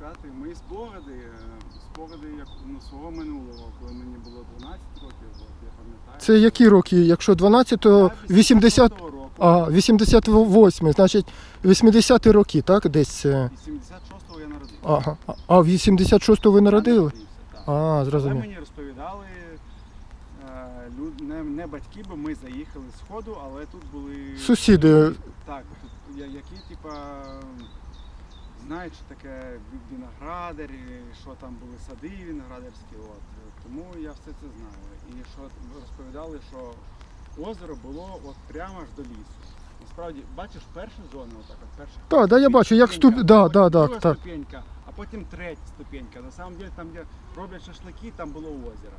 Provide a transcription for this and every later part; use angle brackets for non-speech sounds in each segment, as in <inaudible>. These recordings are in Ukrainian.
сказати, мої спогади, е, спогади як ну, свого минулого, коли мені було 12 років, от, я пам'ятаю. Це які роки? Якщо 12, то 80, року. а, 88, значить 80-ті роки, так? Десь. е, І 76-го я народився. Ага. А- А в 86-му ви народили? так. А, Але мені розповідали е, люд, не, не батьки, бо ми заїхали з ходу, але тут були Сусіди. Так, тут я- які, типа, знають, що таке виноградар, і що там були сади виноградарські. От. Тому я все це знаю. І що розповідали, що озеро було от прямо аж до лісу. Насправді, бачиш, перша зона, отак, от перша. Так, да, я бачу, як ступ... Да, да, да, друга так. ступенька, а потім третя ступенька. На самом деле, там, де роблять шашлики, там було озеро.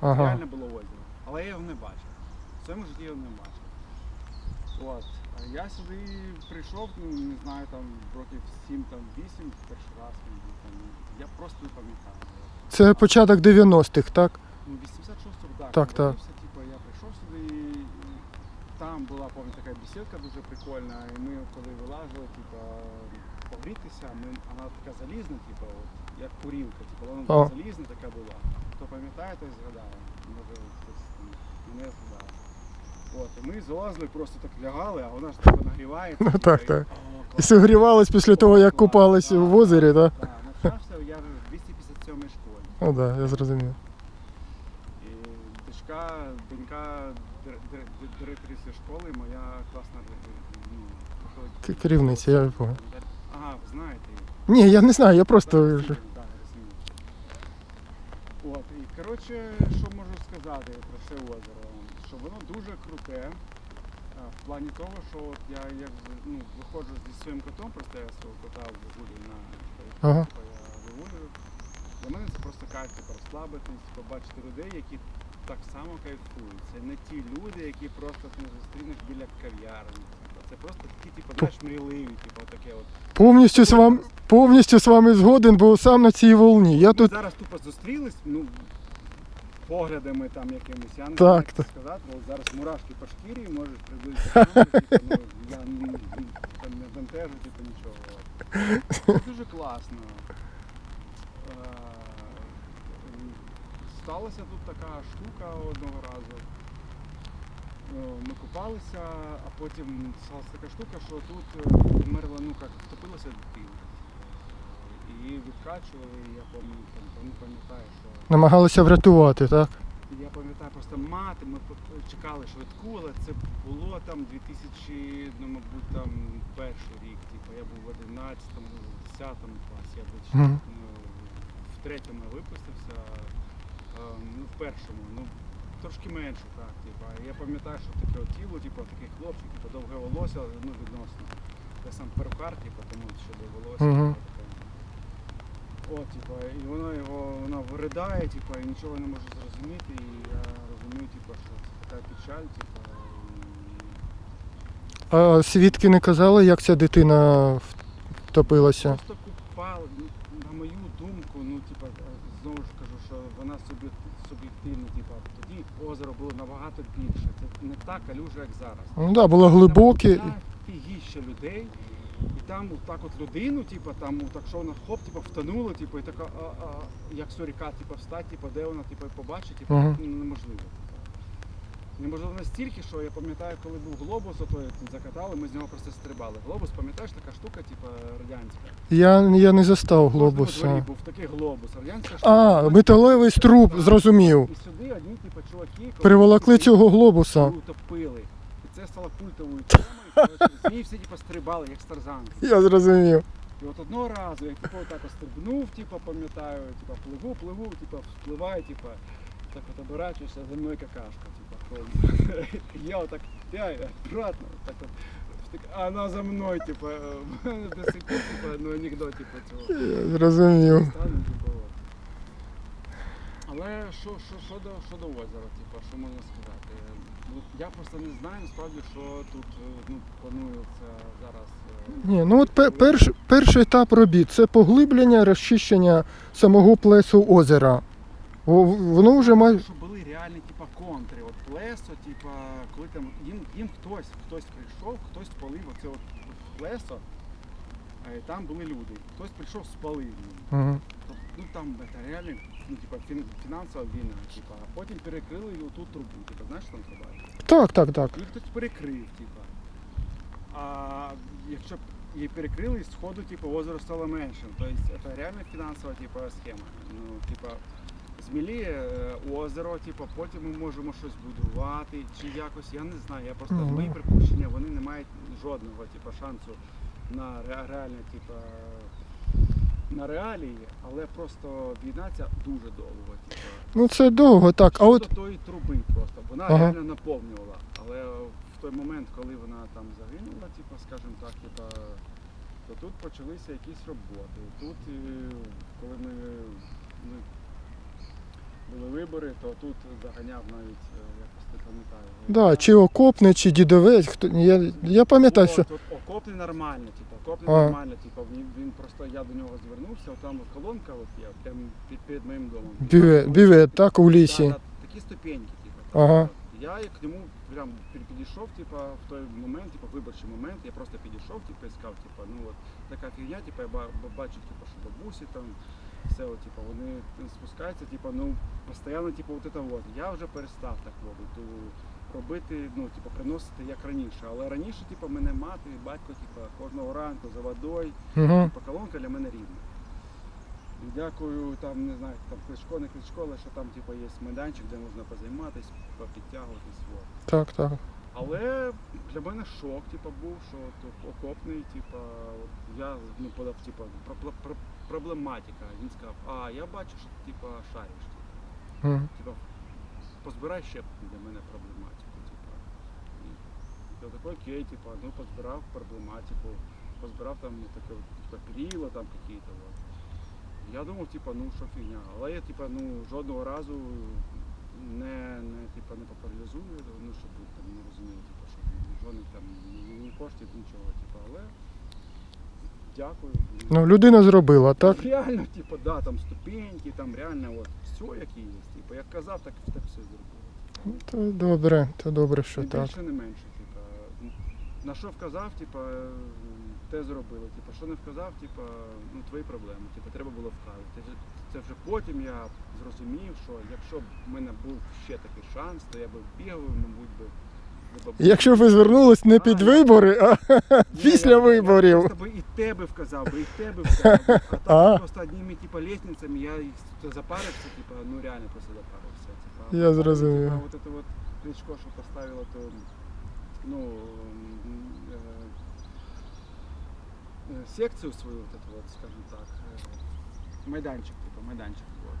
Ага. Реально було озеро. Але я його не бачив. В своєму житті я його не бачив. От. Я сюди прийшов, ну не знаю, там років 7 там 8 перший раз. мабуть, Там, я просто не пам'ятаю. Це початок 90-х, так? Ну, 86-го, так. Так, так. народився, Типу, я прийшов сюди, і там була, пам'ятаю, така бесідка дуже прикольна. І ми коли вилазили, типу, погрітися, ми, вона така залізна, типу, от, як курілка, типу, вона О. залізна така була. Хто пам'ятає, той згадає. Може, хтось там мене. От, ми залазили, просто так лягали, а вона ж типу нагрівається. Ну, так, так. І клас. согрівались після того, як Клас, купались в озері, так? Так, навчався я в 257 школі. Ну так, я зрозумів. І дочка, донька дир- дир- дир- директриси школи, моя класна ну, виходить. Керівниця, я понял. Ага, ви знаєте. її. Ні, я не знаю, я просто. От, і коротше, що можу сказати про це озеро? Що воно дуже круте. В плані того, що от я як ну, виходжу зі своїм котом, просто я свого кота вигулюю на Ага. я вигулюю. Для мене це просто кайф, типу, розслабитись, побачити людей, які так само кайфують. Це не ті люди, які просто ти зустрінеш біля кав'ярні. Типу. Це просто такі, типу, знаєш, мрійливі, типу, таке от. Повністю з вами, повністю з вами згоден, бо сам на цій волні. Я Ми тут. зараз тупо зустрілись, ну, поглядами там якимись, я не Так, знаю, як це сказати, бо зараз мурашки по шкірі можеш приблизити, <laughs> типу, ну, я не, там, не бентежу, типу, нічого. Це дуже класно. Е, Сталася тут така штука одного разу. Е, Ми купалися, а потім сталася така штука, що тут е, вмерла, ну як, втопилася дитина. І відкачували, і я пам'ятаю, що Намагалися врятувати, так? я пам'ятаю просто мати, ми чекали швидку, але це було там 2000, ну, мабуть, там перший рік. Типу, я був в 11-му, 10-му класі, я десь Мгм. ну, в третьому я випустився, ну, в першому, ну, трошки менше, так. Типу. Я пам'ятаю, що таке тіло, типу, такий хлопчик, типу, довге волосся, ну, відносно. Я сам перукар, типу, тому що до волосся. Мгм. О, типу, і воно його вона виридає, типу, і нічого не може зрозуміти. І я розумію, типу, що це така печаль, типу, А свідки не казали, як ця дитина втопилася. просто купали, ну, на мою думку, ну, е, знову ж кажу, що вона собі суб'єктивна, типу, тоді озеро було набагато більше. Це не та калюжа, як зараз. Ну так, да, було глибоке. Там фігіще людей. Там так от людину, типу, там так що вона хоп, типу, втонула, типу, і така, а, а, як соріка, типу, встать, типу, де вона, типу, побачить, типу, Мгм. ну, неможливо. Неможливо настільки, що я пам'ятаю, коли був глобус, ото закатали, ми з нього просто стрибали. Глобус, пам'ятаєш, така штука, типу, радянська. Я, я не застав У дворі глобуса. був такий глобус, радянська штука. А, металевий струп, зрозумів. І сюди одні, типу, чуваки, коли Приволокли цього глобуса. утопили. І це стало культовою темою. Коротше, всі типу, стрибали, як з тарзанки. Я зрозумів. І от одного разу я типу отак стрибнув, типу, пам'ятаю, типу, пливу, пливу, типу, впливаю, типу, так от оборачуюся, за мною какашка, типу. Я отак, я аккуратно, так от, а вона за мною, типу, <laughs> до сих пор, типу, ну, анекдот, типу, цього. Я зрозумів. Стану, типу. Але що, що, що, до, що до озера, типу, що можна сказати? Ну, я просто не знаю насправді, що тут е, ну, планується зараз. е, Ні, ну от перш, перший етап робіт це поглиблення, розчищення самого плесу озера. О, Воно вже має. Щоб були реальні типа контри. От плесо, типа, коли там їм, їм хтось, хтось прийшов, хтось полив оце от плесо. е, там були люди. Хтось прийшов спалив. Угу. Ну там це реально ну, типа, фін- фінансова війна, типа, а потім перекрили ту трубу. Типа, знаєш, що там труба? Так, так, так. Їх хтось перекрив, типа. А якщо б її перекрили, з ходу типу, озеро стало меншим. Тобто це реально фінансова типа, схема. Ну, типа, зміліє е, озеро, типу, потім ми можемо щось будувати чи якось, я не знаю. Я просто Мгм. мої припущення, вони не мають жодного типу, шансу на ре- реальне, типу, на реалії, але просто війна ця дуже довго. Типу. Ну це довго, так. А от тої труби просто. Вона Ага. реально наповнювала. Але в той момент, коли вона там загинула, типу, скажімо так, типу, то тут почалися якісь роботи. Тут, е, коли ми, ми були вибори, то тут заганяв навіть, е, якось не пам'ятаю. да, чи окопний, чи дідовець, хто я, я пам'ятаю, О, що. Тут окопний нормально, типу, окопний А. нормально, типу, він, він просто я до нього звернувся, там колонка от є, прямо під, перед моїм домом. Бівет, бівет, так, у лісі. Да, да, такі ступеньки, типу. Ага. Я к нему прям під- підійшов, типа, в той момент, типа, виборчий момент, я просто підійшов, типа, і сказав, типа, ну от така фігня, типа, я ба- ба- бачу, типа, що бабусі там, все, от, типа, вони спускаються, типа, ну, постійно, типа, от це вот. Я вже перестав так ту робити, ну, типа, приносити як раніше. Але раніше, типа, мене мати, батько, типа, кожного ранку за водою, Угу. типа, колонка для мене рідна. І дякую, там, не знаю, там кличко, не кличко, але що там, типа, є майданчик, де можна позайматися, попідтягуватись. Вот. Так, так. Але для мене шок, типа, був, що тут окопний, типа, от я ну, подав, типа, про, про, про, проблематика. Він сказав, а я бачу, що ти типа шариш. Угу. Типа, позбирай ще для мене проблематику. Типа. І я такий, окей, типа, ну позбирав проблематику, позбирав там таке перила там какие-то. Я думав, типа, ну що фігня. Але я типа, ну, жодного разу не, не, типа, не популяризую, ну, щоб там не розуміли, типа, що жодних там ні, коштів, нічого, типа, але дякую. Ну, людина зробила, так? Реально, типа, да, там ступеньки, там реально от все як є. Типа, як казав, так, так все зробили. То добре, то добре, що Не так. більше, не менше. Типа, на що вказав, типа, те зробили. Типа, що не вказав, типа, ну твої проблеми. Типа, треба було вказати. Це, вже потім я зрозумів, що якщо б в мене був ще такий шанс, то я би бігав, мабуть, би. Якщо ви звернулись не під А, вибори, а Ні, після я- виборів. Я просто би і тебе вказав би, і тебе вказав би. А так А. просто одними типа лестницями я їх запарився, типа, ну реально просто запарився. Типа, Я зрозумів. Типа, вот это вот кличко, що поставила, то ну е, секцію свою, вот эту вот, скажімо так, е, майданчик, типа майданчик. Вот.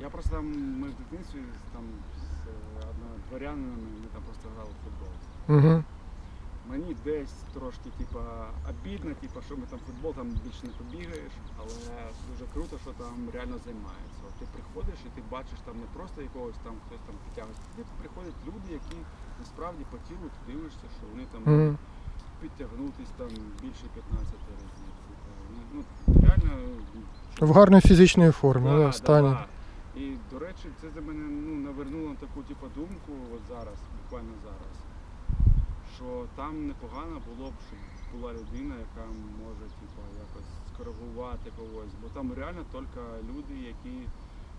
Е, Я просто там, ми в дитинстві там з е, однодворянами, ми там просто грали в футбол. Угу. Мені десь трошки типа обідно, типа, що ми там футбол там більше не побігаєш, але дуже круто, що там реально займаються. От Ти приходиш і ти бачиш там не просто якогось там хтось там підтягується. Тут приходять люди, які насправді по тілу ти дивишся, що вони там Угу. Підтягнутись там більше 15 разів. Ну, реально В гарній фізичній формі, Да, да, стані. да. І, до речі, це за мене ну, навернуло на таку типу, думку от зараз, буквально зараз, що там непогано було б, щоб була людина, яка може типу, якось скоригувати когось. Бо там реально тільки люди, які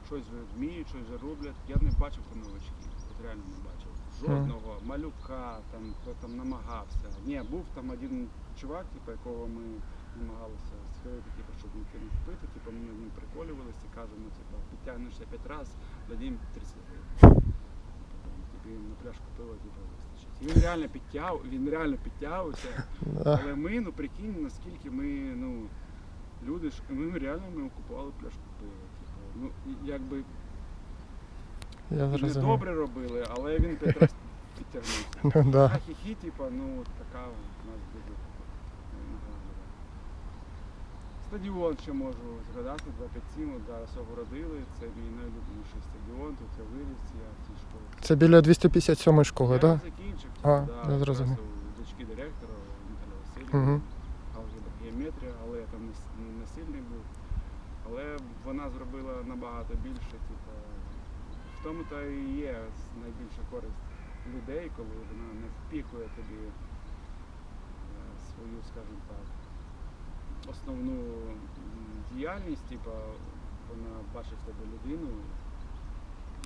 щось вже вміють, щось роблять. Я не бачив там новачків, от реально не бачив. Жодного малюка, там, хто там намагався. Ні, був там один чувак, типу, якого ми намагалися схилити, типу, щоб не купити, типу, ми з ним приколювалися кажемо, типу, підтягнешся п'ять разів, дадім 30 гривень. Типу, тобі на пляшку пива типу, вистачить. І він реально підтяг, він реально підтягувався, але ми, ну прикинь, наскільки ми, ну, люди ж, ми реально ми купували пляшку пива. Типу, ну, якби Я не зрозумів. добре робили, але він п'ять разів підтягнувся. <laughs> Ну, да. А хі-хі, типа, ну така у нас дуже. Стадіон ще можу згадати, 257, от зараз огородили. Це мій найлюбленіший стадіон, тут я виріс, я в цій школі. Це біля 257 школи, я так? закінчив, А, типу, да, я якраз зрозумів. у дочки директора Наталя Васильівна, Угу. алгебра, геометрія, але я там не, с- не сильний був. Але вона зробила набагато більше, типу, тому то і є найбільша користь людей, коли вона не впіхує тобі е, свою, скажімо так, основну діяльність, типа, вона бачить в тебе людину.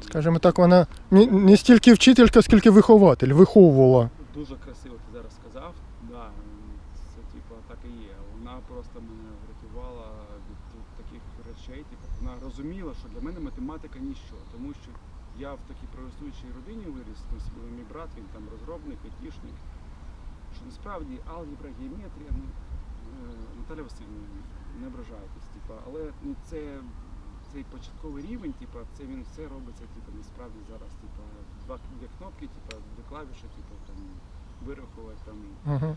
Скажімо так, вона не, не стільки вчителька, скільки вихователь, виховувала. Дуже красиво ти зараз сказав. Да, це типа так і є. Вона просто мене врятувала від, таких речей. Типу, вона розуміла, що для мене математика ніщо, тому що я в такій прогресуючій родині виріс. Були мій брат, він там розробник, айтішник. Що насправді алгебра, геометрія, ну е, Наталя Васильівна, не ображайтесь, типа, але ну це. Цей початковий рівень, типа, це він все робиться, типа, насправді зараз, типа, два дві кнопки, типа, дві клавіші, типа, там, вирахувати, там, Угу.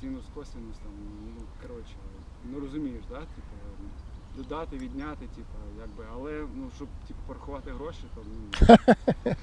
Синус, косинус, там, ну, коротше, ну розумієш, да? Типу, додати, відняти, типу, якби, але, ну, щоб, типу, порахувати гроші, то, ну, <laughs>